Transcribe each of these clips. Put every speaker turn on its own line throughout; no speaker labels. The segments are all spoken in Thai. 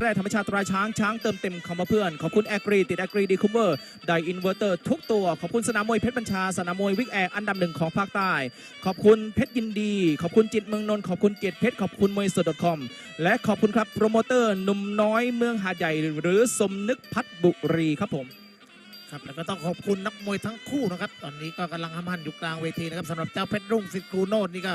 แร่ธรรมชาติตราช้างช้างเติมเต็มคำว่าเพื่อน ขอบคุณแอ r รีติดแอ r รีดีคูเวอร์ไดอินเวอร์เตอร์ทุกตัว ขอบคุณสนามมวยเพชรบัญชา สนามมวยวิกแอร์อันดับหนึ่งของภาคใต้ ขอบคุณเพชรยินดี ขอบคุณจิตเมืองนนท์ขอบคุณเกียรติเพชรขอบคุณมวยสด .com และขอบคุณครับโปรโมเตอร์หนุ่มน้อยเมืองหาดใหญ่ หรือสมนึกพัฒบุรีครับผม
ครับแล้วก็ต้องขอบคุณนักมวยทั้งคู่นะครับ ตอนนี้ก็กำลังทำหันอยู่กลางเวทีนะครับสำหรับเจ้าเพชรรุ่งสิทธิ์ครูโนดนี่ก็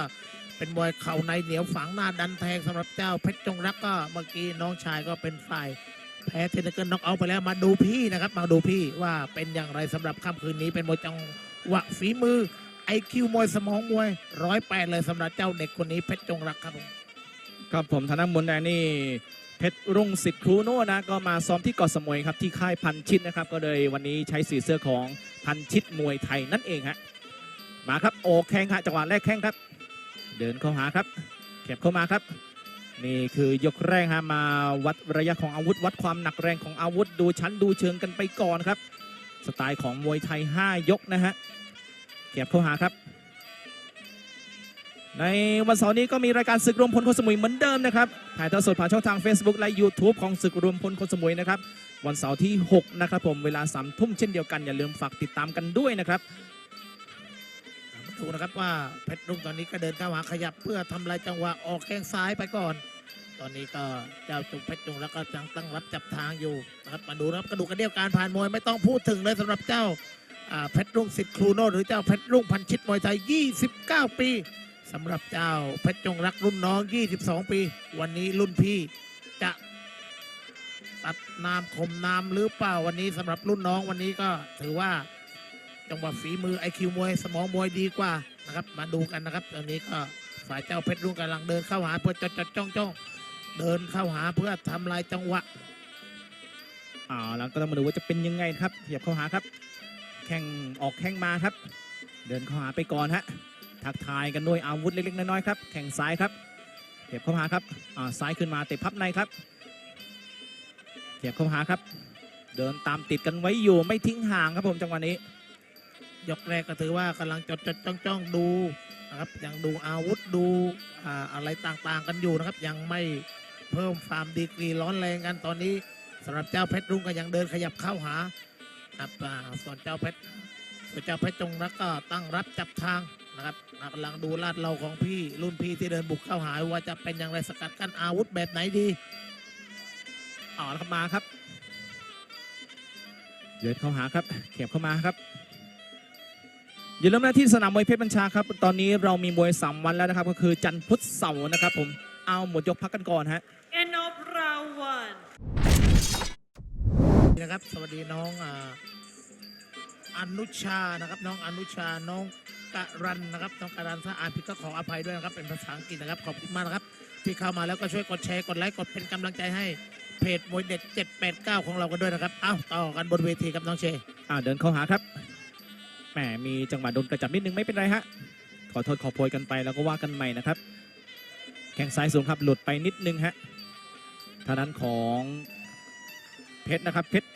เป็นมวยเข่าในเหนียวฝังหน้าดันแทงสำหรับเจ้าเพชรจงรักก็เมื่อกี้น้องชายก็เป็นฝ่ายแพ้เทนเกิลน็อกเอาไปแล้วมาดูพี่นะครับ มาดูพี่ว่าเป็นอย่างไรสำหรับค่ำคืนนี้เป็นมวยจังหวะฝีมือไอคิวมวยสมองมวยร้อยแปดเลยสำหรับเจ้าเด็กคนนี้เพชรจงรักครับผม
ครับผมธนมุนแดงนี่เพชรรุ่งสิทธิ์ครูโน่นะก็มาซ้อมที่เกาะสมุยครับที่ค่ายพันชิตนะครับ ก็เลยวันนี้ใช้สีเสื้อของพันชิตมวยไทยนั่นเองฮะมาครับโอแข้งฮะจังหวะแรกแข้งครับ ดินเข้าหาครับเข็บเข้ามาครับ นี่คือยกแรกฮะมาวัดระยะของอาวุธ วัดความหนักแรงของอาวุธ ดูชั้นดูเชิงกันไปก่อนครับ สไตล์ของมวยไทย 5 ยกนะฮะเข็บเข้าหาครับ ในวันเสาร์นี้ก็มีรายการศึกรวมพลคนสมุยเหมือนเดิมนะครับถ่ายทอดสดผ่านช่องทาง Facebook และ YouTube ของศึกรวมพลคนสมุยนะครับวันเสาร์ที่ 6 นะครับผมเวลา3ามทุ่มเช่นเดียวกันอย่าลืมฝากติดตามกันด้วยนะครับ
ดูนะครับว่าเพชรรุ่งตอนนี้ก็เดินเข้าหาขยับเพื่อทำลายจังหวะออกแข้งซ้ายไปก่อน ตอนนี้ก็เจ้าจุกเพชรจุงแล้วก็จังตั้งรับจับทางอยู่นะครับมาดูนะครับกระดูกกระเดี่ยวการผ่านมวยไม่ต้องพูดถึงเลยสำหรับเจ้าอ่าเพชรรุ่งสิทธิ์ครูโนหรือเจ้าเพชรรุ่งพันชิตมวยไทย 29 ปีสำหรับเจ้าเพชรจงรักรุ่นน้อง 22 ปี วันนี้รุ่นพี่จะตัดนามข่มนามหรือเปล่าวันนี้สำหรับรุ่นน้องวันนี้ก็ถือว่า จังหวะฝีมือไอคิวมวยสมองมวยดีกว่านะครับ มาดูกันนะครับตอนนี้ก็ฝ่ายเจ้าเพชรรุ่งกำลังเดินเข้าหาเพื่อจดจดจ้องจ้องเดินเข้าหาเพื่อทำลายจังหวะ
อ่าแล้วก็ต้องมาดูว่าจะเป็นยังไงครับเหยียบเข้าหาครับ แข้งออกแข้งมาครับ เดินเข้าหาไปก่อนฮะทักทายกันด้วยอาวุธเล็กๆน้อยๆครับแข้งซ้ายครับเหยียบเข้าหาครับอ่าซ้ายขึ้นมาเตะพับในครับเหยียบเข้าหาครับ เดินตามติดกันไว้อยู่ไม่ทิ้งห่างครับผมจังหวะนี้
ยกแรกก็ถือว่ากำลังจดจดจ้องจ้องดูนะครับยังดูอาวุธดูอะไรต่างๆกันอยู่นะครับ ยังไม่เพิ่มความดีกรีร้อนแรงกันตอนนี้สำหรับเจ้าเพชรรุ่งก็ยังเดินขยับเข้าหานะครับส่วนเจ้าเพชรส่วนเจ้าเพชรจงรักก็ตั้งรับจับทางนะครับกำลังดูลาดเราของพี่รุ่นพี่ที่เดินบุกเข้าหาว่าจะเป็นอย่างไรสกัดกั้นอาวุธแบบไหนดี
อ่าแล้วครับมาครับเดินเข้าหาครับเข็บเข้ามาครับ อย่าลืมนะที่สนามมวยเพชรบัญชาครับ ตอนนี้เรามีมวยสามวันแล้วนะครับ ก็คือจันทร์พุธเสาร์นะครับ ผมเอาหมดยกพักกันก่อนฮะ
End of round one.
นะครับ สวัสดีน้องอ่าอนุชานะครับ น้องอนุชาน้องกะรันนะครับน้องกะรันถ้าอ่านผิดก็ขออภัยด้วยนะครับเป็นภาษาอังกฤษนะครับขอบคุณมากนะครับ ที่เข้ามาแล้วก็ช่วยกดแชร์กดไลค์กดเป็นกำลังใจให้เพจมวยเด็ด789 ของเรากันด้วยนะครับเอ้าต่อกันบนเวทีกับน้องเช
อ่าเดินเข้าหาครับ แหมมีจังหวะโดนกระจับนิดนึงไม่เป็นไรฮะ ขอโทษขอโพยกันไปแล้วก็ว่ากันใหม่นะครับ แข้งซ้ายสูงครับหลุดไปนิดนึงฮะทางนั้นของเพชรนะครับเพชร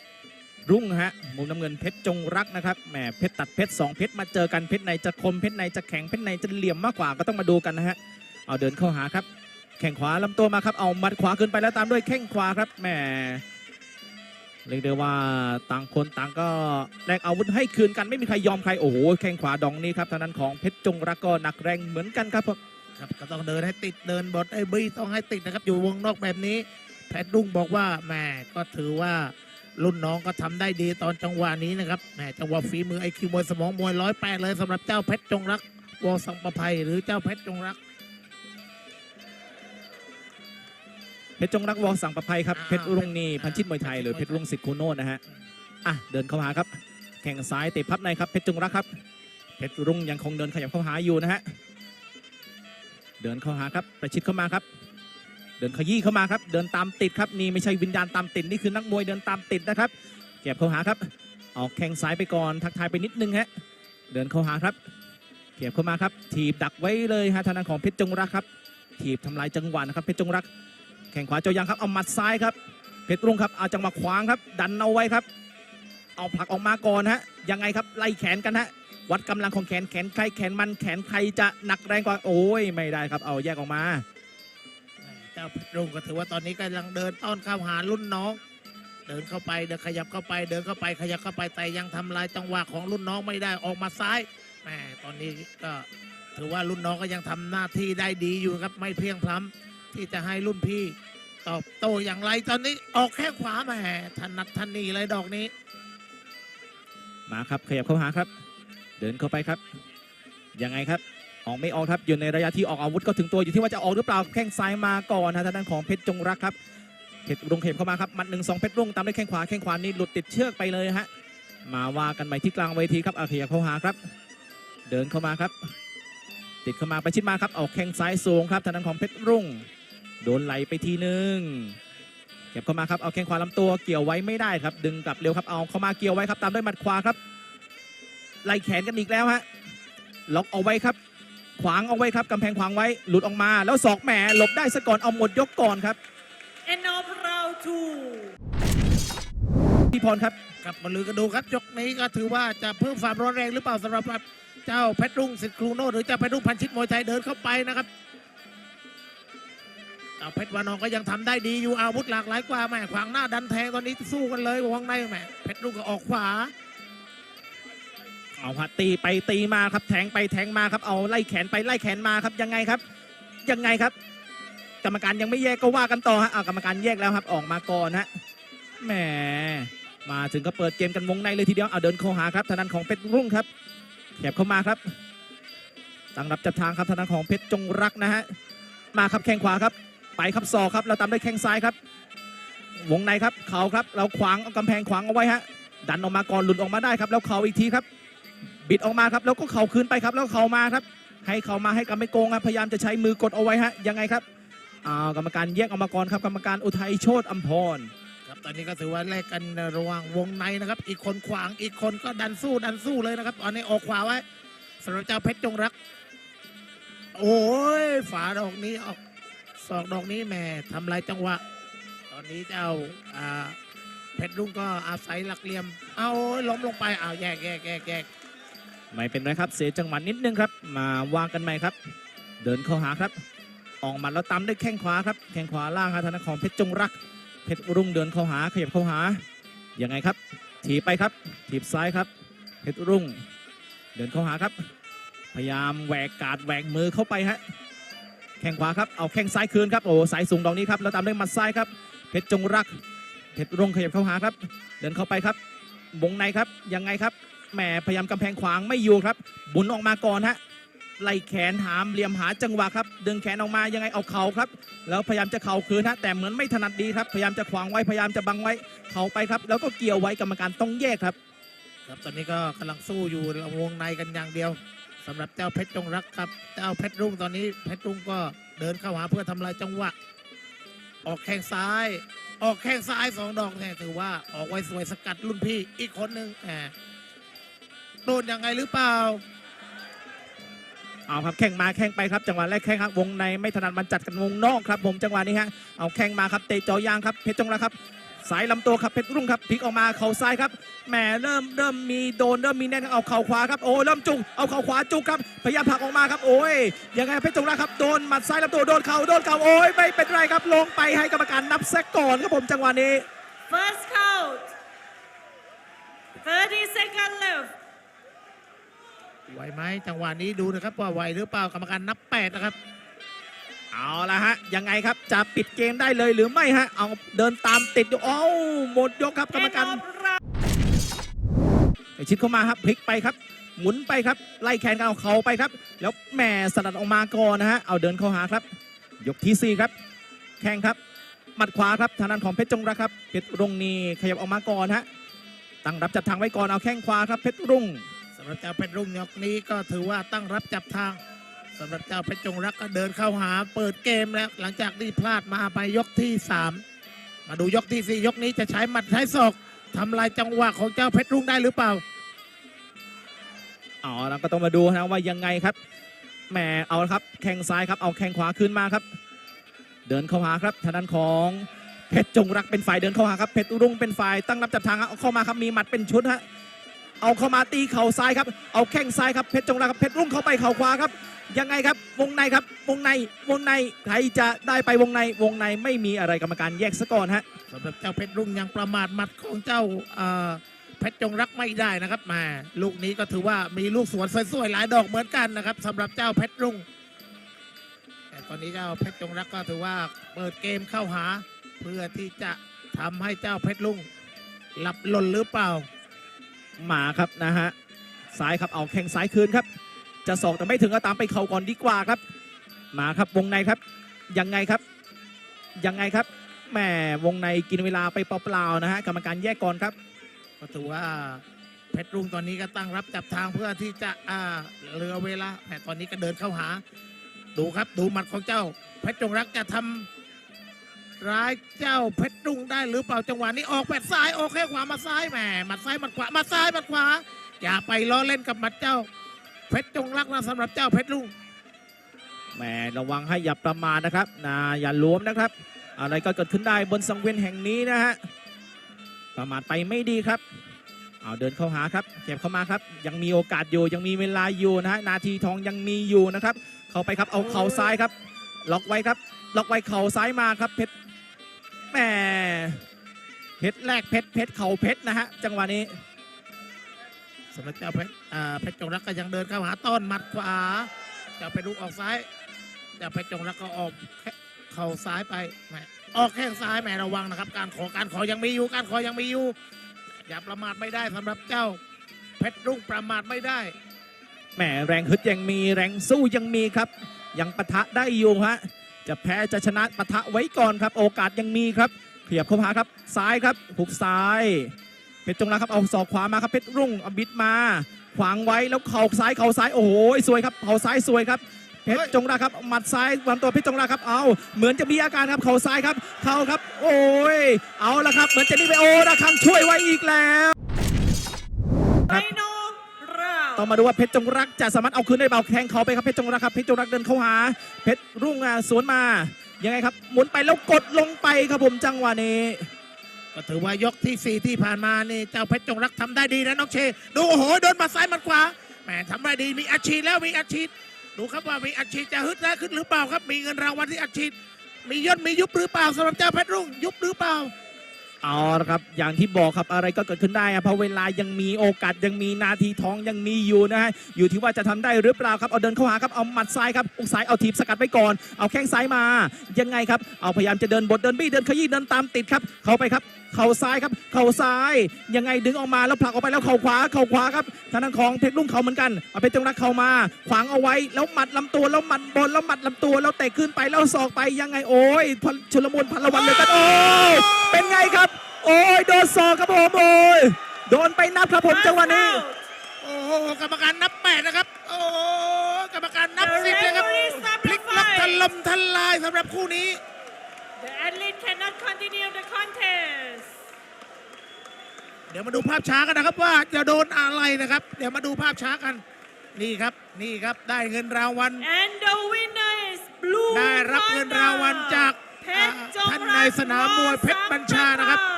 รุ่งฮะมุมน้ำเงินเพชรจงรักนะครับแหมเพชรตัดเพชรสองเพชรมาเจอกันเพชรในจะคมเพชรในจะแข็งเพชรในจะเหลี่ยมมากกว่าก็ต้องมาดูกันนะฮะเอาเดินเข้าหาครับ แข้งขวาลำตัวมาครับเอามัดขวาขึ้นไปแล้วตามด้วยแข้งขวาครับแหม เรียกได้ว่าต่างคนต่างก็แลกอาวุธให้คืนกันไม่มีใครยอมใครโอ้โหแข้งขวาดองนี้ครับทางนั้นของเพชรจงรักก็หนักแรงเหมือนกันครับ
ครับก็ต้องเดินให้ติดเดินบทไอ้บี้ต้องให้ติดนะครับ อยู่วงนอกแบบนี้แพทย์รุ่งบอกว่าแหมก็ถือว่ารุ่นน้องก็ทำได้ดีตอนจังหวะนี้นะครับแหมจังหวะฝีมือไอคิวมวยสมองมวยร้อยแปดเลยสำหรับเจ้าเพชรจงรักวอสังประภัยหรือเจ้าเพชรจงรัก
เพชรจงรักวอสั่งประภัยครับ
อ่า
เพชรรุ่งนี่
อ่า
พันชิตมวยไทยหรือเพชรรุ่งสิทธิ์คูโน่นะฮะอะเดินเข้าหาครับ แข่งซ้ายเตะพับในครับเพชรจงรักครับเพชรรุ่งยังคงเดินขยับเข้าหาอยู่นะฮะเดินเข้าหาครับประชิดเข้ามาครับ เดินขยี้เข้ามาครับ เดินตามติดครับนี่ไม่ใช่วิญญาณตามติดนี่คือนักมวยเดินตามติดนะครับเก็บเข้าหาครับออกแข้งซ้ายไปก่อนทักทายไปนิดนึงฮะเดินเข้าหาครับเก็บเข้ามาครับ ถีบดักไว้เลยฮะทางด้านของเพชรจงรักครับถีบทำลายจังหวะนะครับเพชรจงรัก แข่งขวาเจ้ายังครับเอาหมัดซ้ายครับเพชรรุ่งครับเอาจังหวะขวางครับ ดันเอาไว้ครับ เอาผลักออกมาก่อนฮะยังไงครับไล่แขนกันฮะวัดกำลังของแขนแขนใครแขนมันแขนใครจะหนักแรงกว่าโอ้ยไม่ได้ครับ เอาแยกออกมา
เจ้าเพชรรุ่งก็ถือว่าตอนนี้กำลังเดินต้อนเข้าหารุ่นน้องเดินเข้าไปเดินขยับเข้าไปเดินเข้าไปขยับเข้าไปแต่ยังทำลายจังหวะของรุ่นน้องไม่ได้ออกมาซ้ายแหมตอนนี้ก็ถือว่ารุ่นน้องก็ยังทำหน้าที่ได้ดีอยู่ครับไม่เพียงพล้ำ ที่จะให้รุ่นพี่ตอบโต้อย่างไรตอนนี้ออกแค่ขวาแหมถนัดทันนีเลยดอกนี้
มาครับขยับเข้าหาครับ เดินเข้าไปครับ ยังไงครับออกไม่ออกครับอยู่ในระยะที่ออกอาวุธก็ถึงตัวอยู่ที่ว่าจะออกหรือเปล่าแข้งซ้ายมาก่อนนะทางด้านของเพชรจงรักครับเพชรรุ่งเข็มเข้ามาครับมัดหนึ่งสองเพชรรุ่งตามด้วยแข้งขวาแข้งขวานี่หลุดติดเชือกไปเลยฮะมาว่ากันใหม่ที่กลางเวทีครับอาขยับเข้าหาครับ เดินเข้ามาครับ ติดเข้ามาไปชิดมาครับออกแข้งซ้ายสูงครับทางด้านของเพชรรุ่ง ดนไหลไปทีนึงเก็บเข้ามาครับเอาแข้งขวาลำตัวเกี่ยวไว้ไม่ได้ครับ ดึงกลับเร็วครับเอาเข้ามาเกี่ยวไว้ครับตามด้วยหมัดขวาครับไล่แขนกันอีกแล้วฮะล็อกเอาไว้ครับ ขวางเอาไว้ครับกำแพงขวางไว้หลุดออกมา แล้วศอกแหมหลบได้ซะก่อนเอาหมดยกก่อนครับ
End of round two.
พี่พรครับ
กลับมาลือกันดูครับยกนี้ก็ถือว่าจะเพิ่มความร้อนแรงหรือเปล่าสำหรับเจ้าเพชรรุ่งสิทธิ์ครูโนหรือเจ้าเพชรรุ่งพันชิตมวยไทยเดินเข้าไปนะครับ เจ้าเพชรวานองก็ยังทำได้ดีอยู่อาวุธหลากหลายกว่าแม่ขวางหน้าดันแทงตอนนี้สู้กันเลยวงในแม่เพชรรุ่งก็ออกขวา
เอาฮะตีไปตีมาครับแทงไปแทงมาครับเอาไล่แขนไปไล่แขนมาครับยังไงครับ ยังไงครับ กรรมการยังไม่แยกก็ว่ากันต่อฮะเอากรรมการแยกแล้วครับออกมาก่อนฮะแหมมาถึงก็เปิดเกมกันวงในเลยทีเดียวเอาเดินเข้าหาครับทางด้านของเพชรรุ่งครับแขบเข้ามาครับตั้งรับจับทางครับทางด้านของเพชรจงรักนะฮะมาครับแข้งขวาครับ ไปครับศอกครับเราตามด้วยแข้งซ้ายครับ วงในครับเข่าครับ เราขวางเอากำแพงขวางเอาไว้ฮะดันออกมาก่อนหลุดออกมาได้ครับ แล้วเข่าอีกทีครับ บิดออกมาครับแล้วก็เข่าคืนไปครับ แล้วเข่ามาครับ ให้เข่ามาให้กันไม่โกงครับพยายามจะใช้มือกดเอาไว้ฮะยังไงครับอ้าวกรรมการแยกออกมาก่อนครับกรรมการอุทัยโชตอัมพร
ครับตอนนี้ก็ถือว่าแลกกันระหว่างวงในนะครับ อีกคนขวางอีกคนก็ดันสู้ดันสู้เลยนะครับตอนนี้ออกขวาไว้สำหรับเจ้าเพชรจงรัก โอ้ยฝาดอกนี้ออก ศอกดอกนี้แม่ทำลายจังหวะ ตอนนี้เจ้าอ่าเพชรรุ่งก็อาศัยหลักเหลี่ยม เอาล้มลงไปเอาแยกแยกแยกแยก
ไม่เป็นไรครับเสียจังหวะนิดนึงครับ มาวางกันใหม่ครับ เดินเข้าหาครับ ออกหมัดแล้วตามด้วยแข้งขวาครับแข้งขวาล่างครับทางด้านของเพชรจงรัก เพชรรุ่งเดินเข้าหาขยับเข้าหายังไงครับ ถีบไปครับ ถีบซ้ายครับ เพชรรุ่ง เดินเข้าหาครับ พยายามแหวกกาดแหวกมือเข้าไปฮะ แข้งขวาครับเอาแข้งซ้ายคืนครับโอ้สายสูงดอกนี้ครับแล้วตามด้วยหมัดซ้ายครับเพชรจงรักเพชรร่งขยับเข้าหาครับ เดินเข้าไปครับวงในครับยังไงครับแหมพยายามกำแพงขวางไม่อยู่ครับหมุนออกมาก่อนฮะไล่แขนหามเหลี่ยมหาจังหวะครับ ดึงแขนออกมายังไงเอาเข่าครับ แล้วพยายามจะเข่าคืนฮะแต่เหมือนไม่ถนัดดีครับ พยายามจะขวางไว้พยายามจะบังไว้เข่าไปครับ แล้วก็เกี่ยวไว้กรรมการต้องแยกครับ
ครับตอนนี้ก็กำลังสู้อยู่วงในกันอย่างเดียว สำหรับเจ้าเพชรจงรักครับ เจ้าเพชรรุ่งตอนนี้เพชรรุ่งก็เดินเข้าหาเพื่อทำลายจังหวะ ออกแข้งซ้าย ออกแข้งซ้ายสองดอกเนี่ยถือว่าออกไว้สวยสกัดรุ่นพี่อีกคนหนึ่งแหมโดนยังไงหรือเปล่า
เอาครับแข้งมาแข้งไปครับจังหวะแรกแข้งครับวงในไม่ถนัดมันจัดกันวงนอกครับผมจังหวะนี้ฮะเอาแข้งมาครับเตะจอยางครับเพชรจงรักครับ สายลำตัวครับเพชรรุ่งครับพลิกออกมาเข่าซ้ายครับแหมเริ่มเริ่มมีโดนเริ่มมีแน่นเอาเข่าขวาครับโอ้เริ่มจุกเอาเข่าขวาจุกครับพยายามผลักออกมาครับโอ้ยยังไงเพชรจงรักครับโดนหมัดซ้ายลำตัวโดนเข่าโดนเข่าโอ้ยไม่เป็นไรครับลงไปให้กรรมการนับแซกก่อนครับผมจังหวะนี้
First count. 30 seconds left.
ไหวไหมจังหวะนี้ดูนะครับว่าไหวหรือเปล่ากรรมการนับแปดนะครับ
เอาละฮะ ยังไงครับจะปิดเกมได้เลยหรือไม่ฮะ เอาเดินตามติดอยู่เอ้าหมดยกครับกรรมการไปชิดเข้ามาครับพลิกไปครับ หมุนไปครับ ไล่แขนกันเอาเข่าไปครับ แล้วแหม่สลัดออกมาก่อนนะฮะเอาเดินเข้าหาครับ ยกที่สี่ครับ แข้งครับหมัดขวาครับทางด้านของเพชรจงรักครับเพชรรุ่งนี่ขยับออกมาก่อนฮะตั้งรับจับทางไว้ก่อนเอาแข้งขวาครับเพชรรุ่ง
สำหรับเจ้าเพชรรุ่งยกนี้ก็ถือว่าตั้งรับจับทาง สำหรับเจ้าเพชรจงรักก็เดินเข้าหาเปิดเกมแล้วหลังจากที่พลาดมาไปยกที่สามมาดูยกที่สี่ยกนี้จะใช้หมัดใช้ศอกทำลายจังหวะของเจ้าเพชรรุ่งได้หรือเปล่า
เอาเราก็ต้องมาดูนะว่ายังไงครับแหมเอาครับแข้งซ้ายครับเอาแข้งขวาขึ้นมาครับ เดินเข้าหาครับทางด้านของเพชรจงรักเป็นฝ่ายเดินเข้าหาครับเพชรรุ่งเป็นฝ่ายตั้งรับจับทางเอาเข้ามาครับมีหมัดเป็นชุดฮะเอาเข้ามาตีเข่าซ้ายครับเอาแข้งซ้ายครับเพชรจงรักครับเพชรรุ่งเข้าไปเข่าขวาครับ ยังไงครับ วงในครับ วงใน วงใน ใครจะได้ไปวงใน วงในไม่มีอะไรกรรมการแยกซะก่อนฮะ
สำหรับเจ้าเพชรรุ่งยังประมาทหมัดของเจ้าเอ่อเพชรจงรักไม่ได้นะครับแหมาลูกนี้ก็ถือว่ามีลูกสวนสวยๆหลายดอกเหมือนกันนะครับสำหรับเจ้าเพชรรุ่ง แต่ตอนนี้เจ้าเพชรจงรักก็ถือว่าเปิดเกมเข้าหา เพื่อที่จะทำให้เจ้าเพชรรุ่งหลับหล่นหรือเปล่า
มาครับนะฮะซ้ายครับเอาแข้งซ้ายคืนครับ จะสอกแต่ไม่ถึงก็ตามไปเข่าก่อนดีกว่าครับ มาครับวงในครับยังไงครับยังไงครับแหมวงในกินเวลาไปเปล่าๆนะฮะกรรมการแยกก่อนครับ
ก็ถือว่าเพชรรุ่งตอนนี้ก็ตั้งรับจับทางเพื่อที่จะอ่าเรือเวลาแต่ตอนนี้ก็เดินเข้าหา ดูครับดูหมัดของเจ้า เพชรจงรักจะทำร้ายเจ้าเพชรรุ่งได้หรือเปล่าจังหวะนี้ออกแปดซ้ายโอเคขวามาซ้ายแหมหมัดซ้ายหมัดขวามาซ้ายหมัดขวาอย่าไปล้อเล่นกับหมัดเจ้า เพชรจงรักนะสำหรับเจ้าเพชรรุ่ง
แหมระวังให้อย่าประมาทนะครับนะอย่าล้วมนะครับ อะไรก็เกิดขึ้นได้บนสังเวียนแห่งนี้นะฮะประมาทไปไม่ดีครับเอาเดินเข้าหาครับเก็บเข้ามาครับ ยังมีโอกาสอยู่ยังมีเวลาอยู่นะฮะนาทีทองยังมีอยู่นะครับ เข้าไปครับเอาเข่าซ้ายครับ ล็อกไว้ครับ ล็อกไว้เข่าซ้ายมาครับเพชรแหมเพชรแรกเพชรเพชรเข่าเพชรนะฮะจังหวะนี้
สำหรับเจ้าเพชรเพชรจงรักก็ยังเดินเข้าหาต้อนหมัดขวาจ้าเพชรรุ่งออกซ้ายจ้าเพชรจงรักก็ออกเข่าซ้ายไปแหมออกแข้งซ้ายแหมระวังนะครับ การขอการขอยังมีอยู่การขอยังมีอยู่อย่าประมาทไม่ได้สำหรับเจ้า เพชรรุ่งประมาทไม่ได้
แหมแรงฮึดยังมีแรงสู้ยังมีครับ ยังปะทะได้อยู่ฮะจะแพ้จะชนะปะทะไว้ก่อนครับ โอกาสยังมีครับขยับเข้าหาครับซ้ายครับหุกซ้าย เพชรจงรักครับเอาศอกขวามาครับเพชรรุ่งเอาบิดมา ขวางไว้แล้วเข่าซ้ายเข่าซ้ายโอ้โหสวยครับเข่าซ้ายสวยครับเพชรจงรักครับหมัดซ้ายลำตัวเพชรจงรักครับเอาเหมือนจะมีอาการครับเข่าซ้ายครับเข่าครับ โอ้ยเอาละครับ เหมือนจะนี่ไปโอ้ระคังช่วยไว้อีกแล้วครับ
Final round.
ต้องมาดูว่าเพชรจงรักจะสามารถเอาคืนได้เปล่าแข่งเขาไปครับเพชรจงรักครับเพชรจงรักเดินเข้าหา เพชรรุ่งอะสวนมายังไงครับหมุนไปแล้วกดลงไปครับผมจังหวะนี้
ก็ถือว่ายกที่สี่ที่ผ่านมานี่เจ้าเพชรจงรักทำได้ดีนะน้องเช ดูโอ้โหโดนมาซ้ายมัดขวาแหมทำได้ดีมีอาชีพแล้วมีอาชีพดูครับว่ามีอาชีพจะฮึดได้ขึ้นหรือเปล่าครับ มีเงินรางวัลที่อาชีพมียศมียุบหรือเปล่าสำหรับเจ้าเพชรรุ่งยุบหรือเปล่า
เอาละครับอย่างที่บอกครับอะไรก็เกิดขึ้นได้อะเพราะเวลายังมีโอกาสยังมีนาทีทองยังมีอยู่นะฮะอยู่ที่ว่าจะทำได้หรือเปล่าครับเอาเดินเข้าหาครับเอาหมัดซ้ายครับอกซ้ายเอาทีบสกัดไว้ก่อน เอาแข้งซ้ายมายังไงครับเอาพยายามจะเดินบทเดินบี้เดินขยี้เดินตามติดครับเข้าไปครับเข่าซ้ายครับ เข่าซ้ายยังไงดึงออกมาแล้วผลักออกไปแล้วเข่าขวาเข่าขวาครับทางด้านของเพชรลุ่งเขาเหมือนกันเอาเพชรจงรักเข่ามา ขวางเอาไว้แล้วหมัดลำตัวแล้วหมัดบนแล้วหมัดลำตัวแล้วเตะขึ้นไปแล้วศอกไปยังไงโอ้ยพลชุลมุนพันละวันเลยกันโอ้เป็นไงครับ โอ้ยโดนศอกครับผมโอ้ยโดนไปนับครับผมจังหวะนี้
Out.
โอ้โหกรรมการนับแปดนะครับ โอ้โหกรรมการนับสิบเลยครับ
The referee
พลิกล็อกถล่มทลายสำหรับคู่นี้
The athlete cannot continue the contest.
เดี๋ยวมาดูภาพช้ากันนะครับว่าจะโดนอะไรนะครับ เดี๋ยวมาดูภาพช้ากัน นี่ครับนี่ครับได้เงินรางวัล
And the winner is blue
ได้รับเงินรางวัลจาก
เพชรจง
ท่าน
รัก
นายสนามมวยเพชรบัญชานะครับ
วอสังปไพ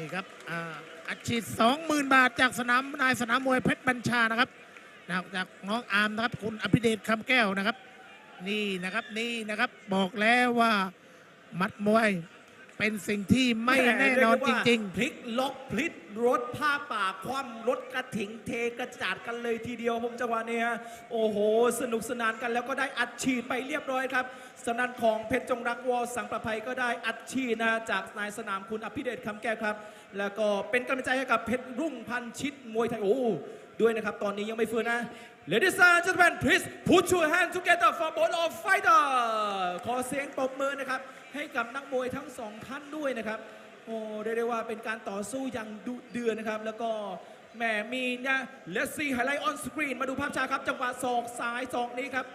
นี่ครับอัดฉีด20,000 บาทจากสนามนายสนามมวยเพชรบัญชานะครับจากน้องอาร์มนะครับคุณอภิเดชคำแก้วนะครับ นี่นะครับนี่นะครับบอกแล้วว่ามัดมวย เป็นสิ่งที่ไม่แน่นอนจริง
พลิกล็อกพลิกรถผ้าป่าคว่ำรถกระถิงเทกระจาดกันเลยทีเดียวผมจังหวะนี้ฮะโอ้โห สนุกสนานกันแล้วก็ได้อัดฉีดไปเรียบร้อยครับสำนันของเพชรจงรักวอสังประภัยก็ได้อัดฉีดนะจากนายสนามคุณอภิเดชคำแก้วครับ แล้วก็เป็นกำลังใจให้กับเพชรรุ่งพันชิตมวยไทยโอ้ ด้วยนะครับ ตอนนี้ยังไม่ฟื้นนะ Ladies and gentlemen please put your hand together for both of fighter ขอเสียงปรบมือนะครับ ให้กับนักมวยทั้งสองท่านด้วยนะครับ โอ้เรียกได้ว่าเป็นการต่อสู้อย่างดุเดือดนะครับ แล้วก็แหมมีนะ Let's see highlight on screen มาดูภาพช้าครับ จังหวะศอกซ้ายศอกนี้ครับ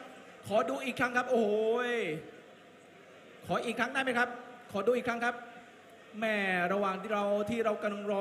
ขอดูอีกครั้งครับ โอ้โหยขออีกครั้งได้ไหมครับ ขอดูอีกครั้งครับแหมระหว่างที่เราที่เรากำลังรอ